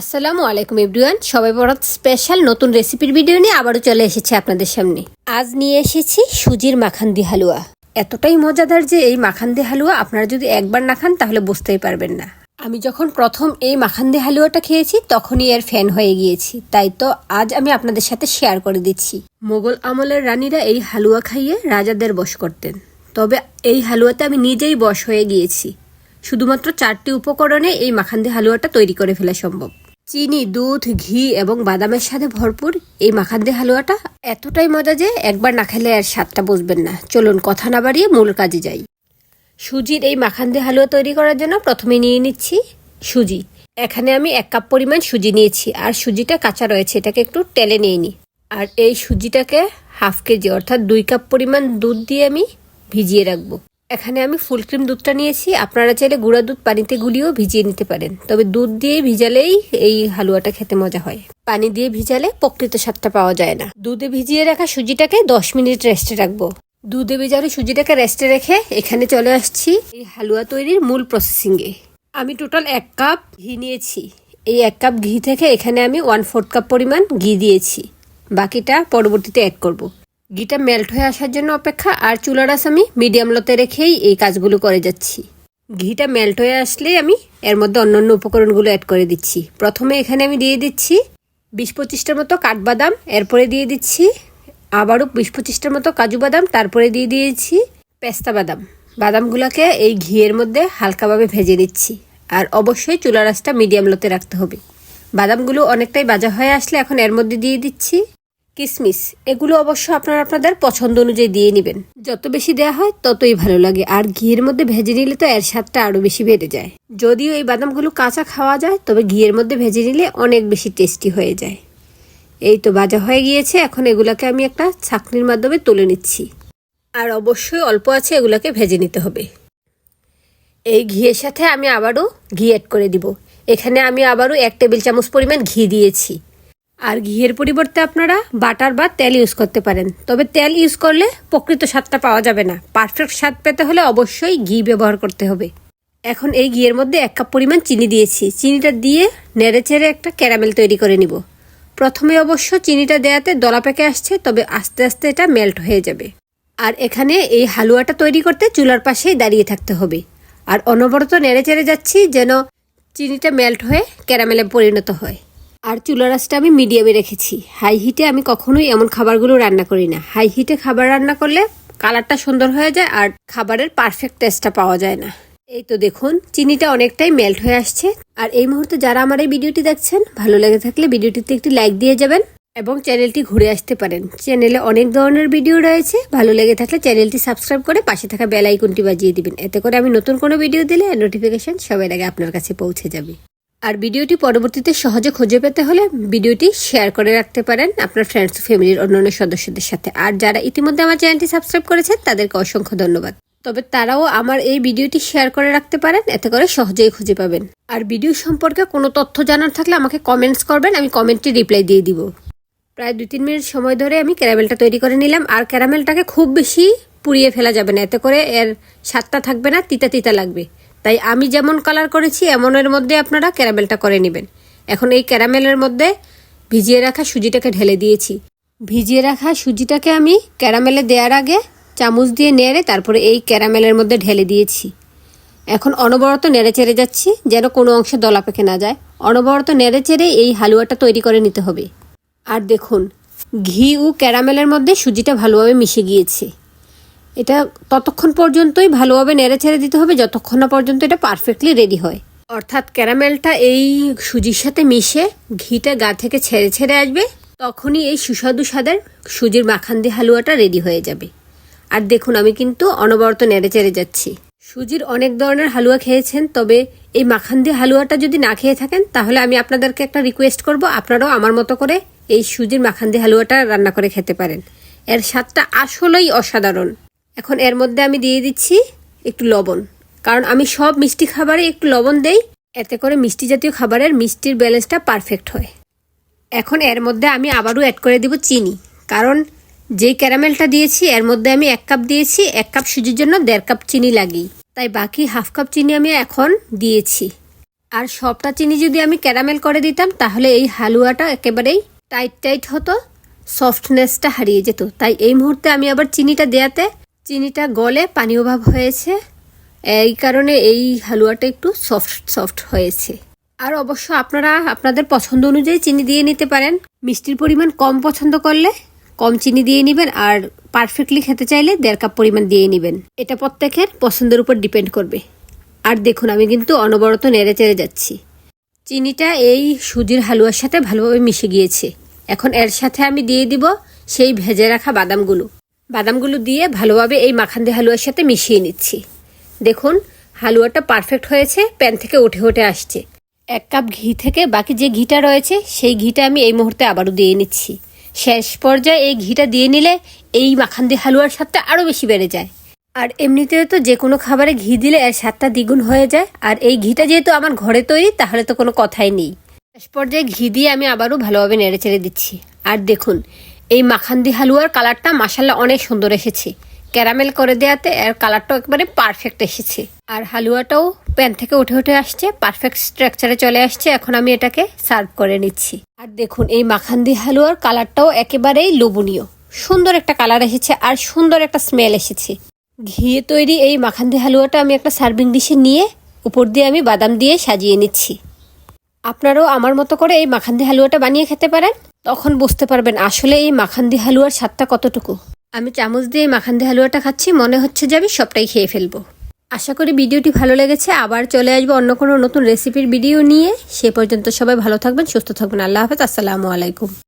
আসসালামু আলাইকুম এভরিওয়ান। সবাই বড় স্পেশাল নতুন রেসিপির ভিডিও নিয়ে আবারও চলে এসেছি আপনাদের সামনে। আজ নিয়ে এসেছি সুজির মাখান্দি হালুয়া। এতটাই মজাদার যে এই মাখান্দি হালুয়া আপনারা যদি একবার না খান, তাহলে বুঝতেই পারবেন না। আমি যখন প্রথম এই মাখান্দি হালুয়াটা খেয়েছি, তখনই এর ফ্যান হয়ে গিয়েছি। তাই তো আজ আমি আপনাদের সাথে শেয়ার করে দিচ্ছি। মোগল আমলের রানীরা এই হালুয়া খাইয়ে রাজাদের বশ করতেন। তবে এই হালুয়াতে আমি নিজেই বশ হয়ে গিয়েছি। শুধুমাত্র চারটি উপকরণে এই মাখান্দি হালুয়াটা তৈরি করে ফেলা সম্ভব। চিনি, দুধ, ঘি এবং বাদামের সাথে ভরপুর এই মাখান্দি হালুয়াটা। এতটাই মজা যে একবার না খেলে আর স্বাদটা বুঝবেন না। চলুন কথা না বাড়িয়ে মূল কাজে যাই। সুজির এই মাখান মাখান্দি হালুয়া তৈরি করার জন্য প্রথমে নিয়ে নিচ্ছি সুজি। এখানে আমি এক কাপ পরিমাণ সুজি নিয়েছি আর সুজিটা কাঁচা রয়েছে, এটাকে একটু টেলে নিয়ে নিই। আর এই সুজিটাকে হাফ কেজি অর্থাৎ দুই কাপ পরিমাণ দুধ দিয়ে আমি ভিজিয়ে রাখব। এখানে আমি ফুল ক্রিম দুধটা নিয়েছি। আপনারা চাইলে গুঁড়া দুধ পানিতে গুলিয়েও ভিজিয়ে নিতে পারেন। তবে দুধ দিয়ে ভিজালেই এই হালুয়াটা খেতে মজা হয়। পানি দিয়ে ভিজালে প্রকৃত স্বাদটা পাওয়া যায় না। দুধে ভিজিয়ে রাখা সুজিটাকে দশ মিনিট রেস্টে রাখব। দুধে ভেজানো সুজিটাকে রেস্টে রেখে এখানে চলে আসছি এই হালুয়া তৈরির মূল প্রসেসিংয়ে। আমি টোটাল এক কাপ ঘি নিয়েছি। এই এক কাপ ঘি থেকে এখানে আমি ওয়ান ফোর্থ কাপ পরিমাণ ঘি দিয়েছি। বাকিটা পরবর্তীতে অ্যাড করব। ঘিটা মেল্ট হয়ে আসার জন্য অপেক্ষা, আর চুলার আস আমি মিডিয়াম লোতে রেখেই এই কাজগুলো করে যাচ্ছি। ঘিটা মেল্ট হয়ে আসলেই আমি এর মধ্যে অন্যান্য উপকরণগুলো অ্যাড করে দিচ্ছি। প্রথমে এখানে আমি দিয়ে দিচ্ছি বিশ পঁচিশটার মতো কাঠবাদাম, এরপরে দিয়ে দিচ্ছি আবারও বিশ পঁচিশটার মতো কাজু বাদাম, তারপরে দিয়ে দিয়েছি পেস্তা বাদাম। বাদামগুলোকে এই ঘিয়ের মধ্যে হালকাভাবে ভেজে নিচ্ছি, আর অবশ্যই চুলা রাসটা মিডিয়াম লোতে রাখতে হবে। বাদামগুলো অনেকটাই বাজা হয়ে আসলে এখন এর মধ্যে দিয়ে দিচ্ছি কিসমিস, এগুলো অবশ্য আপনারা আপনাদের পছন্দ অনুযায়ী দিয়ে নেবেন। যত বেশি দেওয়া হয়, ততই ভালো লাগে। আর ঘিয়ের মধ্যে ভেজে নিলে তো এর স্বাদটা আরও বেশি বেড়ে যায়। যদিও এই বাদামগুলো কাঁচা খাওয়া যায়, তবে ঘিয়ের মধ্যে ভেজে নিলে অনেক বেশি টেস্টি হয়ে যায়। এই তো ভাজা হয়ে গিয়েছে, এখন এগুলাকে আমি একটা ছাকনির মাধ্যমে তুলে নিচ্ছি। আর অবশ্যই অল্প আছে, এগুলাকে ভেজে নিতে হবে। এই ঘিয়ের সাথে আমি আবারও ঘি অ্যাড করে দিব। এখানে আমি আবারও এক টেবিল চামচ পরিমাণ ঘি দিয়েছি। আর ঘিয়ের পরিবর্তে আপনারা বাটার বা তেল ইউজ করতে পারেন। তবে তেল ইউজ করলে প্রকৃত স্বাদটা পাওয়া যাবে না। পারফেক্ট স্বাদ পেতে হলে অবশ্যই ঘি ব্যবহার করতে হবে। এখন এই ঘিয়ের মধ্যে এক কাপ পরিমাণ চিনি দিয়েছি। চিনিটা দিয়ে নেড়ে চেড়ে একটা ক্যারামেল তৈরি করে নিব। প্রথমে অবশ্য চিনিটা দেয়াতে দলা পেকে আসছে, তবে আস্তে আস্তে এটা মেল্ট হয়ে যাবে। আর এখানে এই হালুয়াটা তৈরি করতে চুলার পাশেই দাঁড়িয়ে থাকতে হবে। আর অনবরত নেড়ে চেড়ে যাচ্ছি যেন চিনিটা মেল্ট হয়ে ক্যারামেলে পরিণত হয়। আর চুলার আঁচটা আমি মিডিয়ামে রেখেছি। হাই হিটে আমি কখনোই এমন খাবারগুলো রান্না করি না। হাই হিটে খাবার রান্না করলে কালারটা সুন্দর হয়ে যায় আর খাবারের পারফেক্ট টেস্টটা পাওয়া যায় না। এই তো দেখুন, চিনিটা অনেকটাই মেল্ট হয়ে আসছে। আর এই মুহূর্তে যারা আমার এই ভিডিওটি দেখছেন, ভালো লেগে থাকলে ভিডিওটিতে একটি লাইক দিয়ে যাবেন এবং চ্যানেলটি ঘুরে আসতে পারেন। চ্যানেলে অনেক ধরনের ভিডিও রয়েছে। ভালো লেগে থাকলে চ্যানেলটি সাবস্ক্রাইব করে পাশে থাকা বেল আইকনটি বাজিয়ে দিবেন। এতে করে আমি নতুন কোনো ভিডিও দিলে নোটিফিকেশন সবার আগে আপনার কাছে পৌঁছে যাবে। আর ভিডিওটি পরবর্তীতে সহজে খুঁজে পেতে হলে ভিডিওটি শেয়ার করে রাখতে পারেন আপনার ফ্রেন্ডস ফ্যামিলির অন্যান্য সদস্যদের সাথে। আর যারা ইতিমধ্যে আমার চ্যানেলটি সাবস্ক্রাইব করেছেন, তাদেরকে অসংখ্য ধন্যবাদ। তবে তারাও আমার এই ভিডিওটি শেয়ার করে রাখতে পারেন, এতে করে সহজেই খুঁজে পাবেন। আর ভিডিও সম্পর্কে কোনো তথ্য জানার থাকলে আমাকে কমেন্টস করবেন, আমি কমেন্টটি রিপ্লাই দিয়ে দিব। প্রায় দুই তিন মিনিট সময় ধরে আমি ক্যারামেলটা তৈরি করে নিলাম। আর ক্যারামেলটাকে খুব বেশি পুড়িয়ে ফেলা যাবে না, এতে করে এর স্বাদটা থাকবে না, তিতা তিতা লাগবে। তাই আমি যেমন কালার করেছি, এমনের মধ্যে আপনারা ক্যারামেলটা করে নেবেন। এখন এই ক্যারামেলের মধ্যে ভিজিয়ে রাখা সুজিটাকে ঢেলে দিয়েছি। ভিজিয়ে রাখা সুজিটাকে আমি ক্যারামেলে দেওয়ার আগে চামচ দিয়ে নেড়ে তারপরে এই ক্যারামেলের মধ্যে ঢেলে দিয়েছি। এখন অনবরত নেড়ে চেড়ে যাচ্ছি যেন কোনো অংশে দলা পেকে না যায়। অনবরত নেড়ে চেড়ে এই হালুয়াটা তৈরি করে নিতে হবে। আর দেখুন, ঘি ও ক্যারামেলের মধ্যে সুজিটা ভালোভাবে মিশে গিয়েছে। এটা ততক্ষণ পর্যন্তই ভালোভাবে নেড়ে ছেড়ে দিতে হবে, যতক্ষণ না পর্যন্ত এটা পারফেক্টলি রেডি হয়। অর্থাৎ ক্যারামেলটা এই সুজির সাথে মিশে ঘিটা গা থেকে ছেড়ে ছেড়ে আসবে, তখনই এই সুস্বাদু স্বাদের সুজির মাখান্দি হালুয়াটা রেডি হয়ে যাবে। আর দেখুন, আমি কিন্তু অনবরত নেড়ে চেড়ে যাচ্ছি। সুজির অনেক ধরনের হালুয়া খেয়েছেন, তবে এই মাখান্দি হালুয়াটা যদি না খেয়ে থাকেন, তাহলে আমি আপনাদেরকে একটা রিকোয়েস্ট করব, আপনারাও আমার মতো করে এই সুজির মাখান্দি হালুয়াটা রান্না করে খেতে পারেন। এর স্বাদটা আসলেই অসাধারণ। এখন এর মধ্যে আমি দিয়ে দিচ্ছি একটু লবণ। কারণ আমি সব মিষ্টি খাবারে একটু লবণ দেই, এতে করে মিষ্টি জাতীয় খাবারের মিষ্টির ব্যালেন্সটা পারফেক্ট হয়। এখন এর মধ্যে আমি আবারও অ্যাড করে দিব চিনি। কারণ যেই ক্যারামেলটা দিয়েছি, এর মধ্যে আমি এক কাপ দিয়েছি, এক কাপ সুজির জন্য দেড় কাপ চিনি লাগি তাই বাকি হাফ কাপ চিনি আমি এখন দিয়েছি। আর সবটা চিনি যদি আমি ক্যারামেল করে দিতাম, তাহলে এই হালুয়াটা একেবারেই টাইট টাইট হতো সফটনেসটা হারিয়ে যেত। তাই এই মুহূর্তে আমি আবার চিনিটা দেয়াতে চিনিটা গলে পানি অভাব হয়েছে। এই কারণে এই হালুয়াটা একটু সফট সফট হয়েছে। আর অবশ্য আপনারা আপনাদের পছন্দ অনুযায়ী চিনি দিয়ে নিতে পারেন। মিষ্টির পরিমাণ কম পছন্দ করলে কম চিনি দিয়ে নেবেন আর পারফেক্টলি খেতে চাইলে দেড় কাপ পরিমাণ দিয়ে নেবেন। এটা প্রত্যেকের পছন্দের উপর ডিপেন্ড করবে। আর দেখুন, আমি কিন্তু অনবরত নেড়ে চেড়ে যাচ্ছি। চিনিটা এই সুজির হালুয়ার সাথে ভালোভাবে মিশে গিয়েছে। এখন এর সাথে আমি দিয়ে দিব সেই ভেজে রাখা বাদামগুলো। বাদামগুলো দিয়ে ভালোভাবে এই মাখান্দি হালুয়ার সাথে মিশিয়ে নিচ্ছি। দেখুন, হালুয়াটা পারফেক্ট হয়েছে, প্যান থেকে উঠে উঠে আসছে। এক কাপ ঘি থেকে বাকি যে ঘিটা রয়েছে, সেই ঘিটা আমি এই মুহূর্তে আবারও দিয়ে নিচ্ছি। শেষ পর্যায়ে এই ঘিটা দিয়ে নিলে এই মাখান্দি হালুয়ার স্বাদটা আরও বেশি বেড়ে যায়। আর এমনিতেও তো যে কোনো খাবারে ঘি দিলে এর স্বাদটা দ্বিগুণ হয়ে যায়। আর এই ঘিটা যেহেতু আমার ঘরে তৈরি, তাহলে তো কোনো কথাই নেই। শেষ পর্যায়ে ঘি দিয়ে আমি আবারও ভালোভাবে নেড়ে চেড়ে দিচ্ছি। আর দেখুন এই মাখান্দি হালুয়ার কালারটা মাসাল্লাহ অনেক সুন্দর এসেছে। ক্যারামেল করে দেওয়াতে এর কালারটাও একবারে পারফেক্ট এসেছে। আর হালুয়াটাও প্যান থেকে উঠে উঠে আসছে পারফেক্ট স্ট্রাকচারে চলে আসছে। এখন আমি এটাকে সার্ভ করে নিচ্ছি। আর দেখুন, এই মাখান্দি হালুয়ার কালারটাও একেবারেই লোভনীয়। সুন্দর একটা কালার এসেছে আর সুন্দর একটা স্মেল এসেছে। ঘিয়ে তৈরি এই মাখান্দি হালুয়াটা আমি একটা সার্ভিং ডিশে নিয়ে উপর দিয়ে আমি বাদাম দিয়ে সাজিয়ে নিচ্ছি। আপনারাও আমার মতো করে এই মাখান্দি হালুয়াটা বানিয়ে খেতে পারেন? তখন বুঝতে পারবেন আসলে এই মাখান্দি হালুয়ার স্বাদটা কতটুকু। আমি চামচ দিয়ে এই মাখান্দি হালুয়াটা খাচ্ছি, মনে হচ্ছে যে আমি সবটাই খেয়ে ফেলব। আশা করি ভিডিওটি ভালো লেগেছে, আবার চলে আসব অন্য কোনো নতুন রেসিপির ভিডিও নিয়ে। সে পর্যন্ত সবাই ভালো থাকবেন, সুস্থ থাকবেন, আল্লাহ হাফেজ, আসসালামু আলাইকুম।